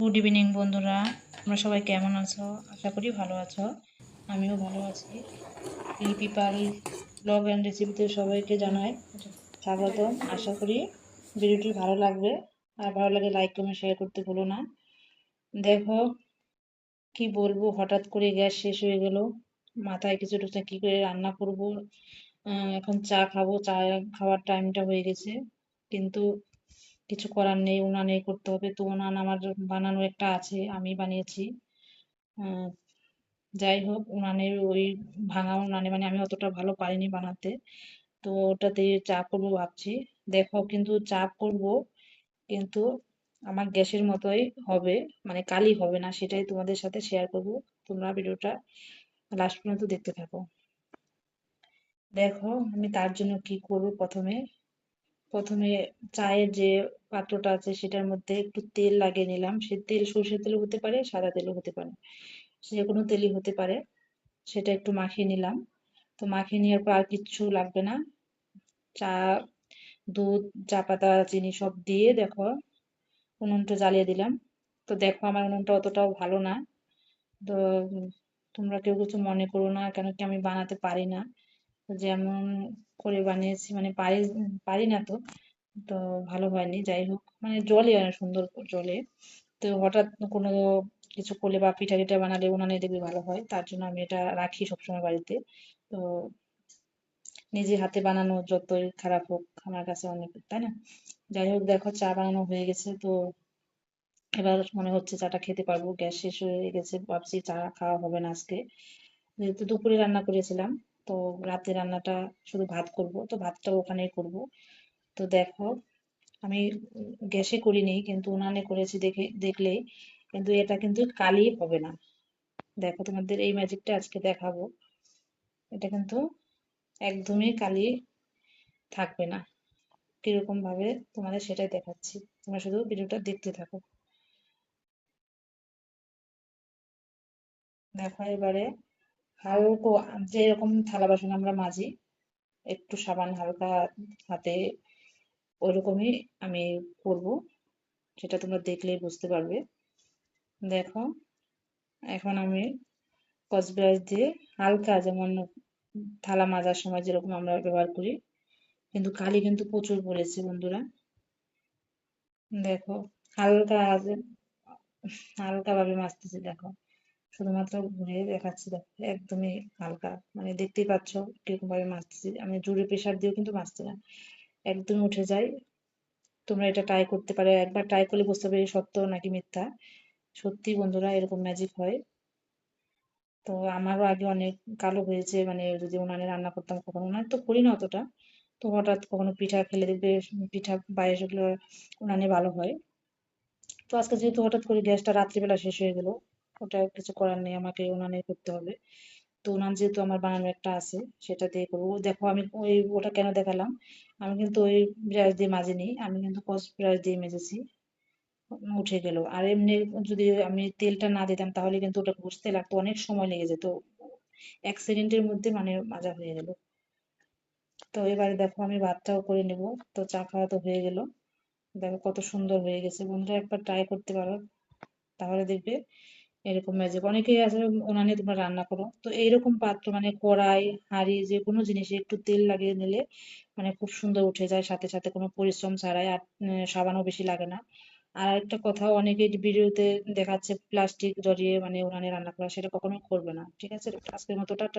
Good evening বন্ধুরা। তোমরা সবাই কেমন আছো? আশা করি ভালো আছো। আমিও ভালো আছি। লিপি পাল ব্লগ অ্যান্ড রেসিপিতে সবাইকে জানাই স্বাগত আশা করি ভিডিওটি ভালো লাগবে। আর ভালো লাগে লাইক কমেন্ট শেয়ার করতে ভুলো না। দেখো কি বলব, হঠাৎ করে গ্যাস শেষ হয়ে গেল। মাথায় কিছু ঢুকছে কী করে রান্না করব? এখন চা খাব। চা খাওয়ার টাইমটা হয়ে গেছে। কিন্তু কিছু করার নেই, উনানে করতে হবে। তো উনান আমার বানানো একটা আছে, আমি বানিয়েছি। যাই হোক, উনানের ওই ভাঙা উনানে মানে আমি অতটা ভালো পারিনি বানাতে। তো ওটাতে চা করব ভাবছি। দেখো কিন্তু চা করব, কিন্তু আমার গ্যাসের মতোই হবে মানে কালি হবে না, সেটাই তোমাদের সাথে শেয়ার করব। তোমরা ভিডিওটা লাস্ট পর্যন্ত দেখতে থাকো। দেখো আমি তার জন্য কি করব প্রথমে। প্রথমে চায়ের যে পাত্রটা আছে সেটার মধ্যে একটু তেল লাগিয়ে নিলাম। সে তেল সর্ষের তেলও হতে পারে, সাদা তেলও হতে পারে, যে কোনো তেলই হতে পারে। সেটা একটু মাখিয়ে নিলাম। তো মাখিয়ে নেওয়ার পর আর কিচ্ছু লাগবে না। চা, দুধ, চা পাতা, চিনি সব দিয়ে দেখো উনুনটা জ্বালিয়ে দিলাম। তো দেখো আমার উনুনটা অতটাও ভালো না। তো তোমরা কেউ কিছু মনে করো না, কেন কি আমি বানাতে পারি না। যেমন করে বানিয়েছি মানে পারি পারি না তো তো ভালো হয়নি, যাই হোক মানে জলে সুন্দর জলে, তো হঠাৎ কোনো কিছু করলে বা পিঠা টিঠা বানালে উনানে দেখবি ভালো হয়, তার জন্য আমি এটা রাখি সবসময় বাড়িতে, তো নিজে হাতে বানানো যতই খারাপ হোক, আমার কাছে অনেক, তাই না? যাই হোক, দেখো চা বানানো হয়ে গেছে, তো এবার মনে হচ্ছে চাটা খেতে পারব, গ্যাস শেষ হয়ে গেছে, ভাবছি চা খাওয়া হবে না আজকে, যেহেতু দুপুরে রান্না করেছিলাম তো রাতে রান্নাটা শুধু ভাত করব, তো ভাতটা ওখানেই করব। তো দেখো, আমি গ্যাসে করিনি, কিন্তু উনানে করেছি দেখে দেখলে কিন্তু এটা কিন্তু কালি হবে না। দেখো তোমাদের এই ম্যাজিকটা আজকে দেখাবো। এটা কিন্তু একদমই কালি থাকবে না। কীরকম ভাবে তোমাদের সেটাই দেখাচ্ছি। তোমরা শুধু ভিডিওটা দেখতে থাকো। দেখো এবারে হালকা যেরকম থালা বাসন আমরা মাজি, একটু সাবান হালকা হাতে, ওইরকমই আমি করব। সেটা তোমরা দেখলেই বুঝতে পারবে। দেখো, এখন আমি কস ব্রাশ দিয়ে হালকা যেমন থালা মাজার সময় যেরকম আমরা ব্যবহার করি, কিন্তু কালি কিন্তু প্রচুর পড়েছে বন্ধুরা। দেখো, হালকা হালকাভাবে মাজতেছি, দেখো। শুধুমাত্র ঘুরে দেখাচ্ছি দেখো, একদমই হালকা। মানে দেখতেই পাচ্ছ কীরকম ভাবে মাজতেছি আমি জোরে প্রেসার দিয়েও কিন্তু মাজছি না। একদমই উঠে যায় তোমরা এটা ট্রাই করতে পারো। একবার ট্রাই করলে বুঝতে পারবে সত্য নাকি মিথ্যা। সত্যি বন্ধুরা, এরকম ম্যাজিক হয়। তো আমারও আগে অনেক কালো হয়েছে। মানে যদি উনানে রান্না করতাম কখনো। উনানে তো করি না অতটা। তো হঠাৎ কখনো পিঠা খেলে দেখবে পিঠা পায়েস এগুলো উনানে ভালো হয়। তো আজকে যেহেতু হঠাৎ করে গ্যাসটা রাত্রিবেলা শেষ হয়ে গেল ওটা কিছু করার নেই, আমাকে উনানে করতে হবে। তো উনান যেহেতু আমার বানানো একটা আছে, সেটা দিয়ে করব। দেখো, আমি ওই ওটা কেন দেখালাম? আমি কিন্তু ওই ব্রাশ দিয়ে মাজিনি, আমি কিন্তু কস ব্রাশ দিয়ে মেজেছি। উঠে গেল। আর এমনি যদি আমি তেলটা না দিতাম, তাহলে কিন্তু ওটা ঘষতে লাগতো, অনেক সময় লেগে যেত। এক সেকেন্ডের মধ্যে মানে মাজা হয়ে গেল। তো এবারে দেখো, আমি ভাতটাও করে নেব। তো চা খাওয়া তো হয়ে গেল। দেখো কত সুন্দর হয়ে গেছে। বন্ধুরা, একবার ট্রাই করতে পারো। তাহলে দেখবে এরকম ম্যাজিক অনেকেই আছে উনানে তোমরা রান্না করো। তো এইরকম পাত্র মানে কড়াই, হাঁড়ি, যে কোনো জিনিসে একটু তেল লাগিয়ে নিলে মানে খুব সুন্দর উঠে যায়। সাথে সাথে কোনো পরিশ্রম ছাড়াই আর সাবানও বেশি লাগে না। আর একটা কথা অনেকে ভিডিওতে দেখাচ্ছে, প্লাস্টিক জড়িয়ে মানে উনানে রান্না করা, সেটা কখনোই করবে না। ঠিক আছে? আজকের মতো, টাটা।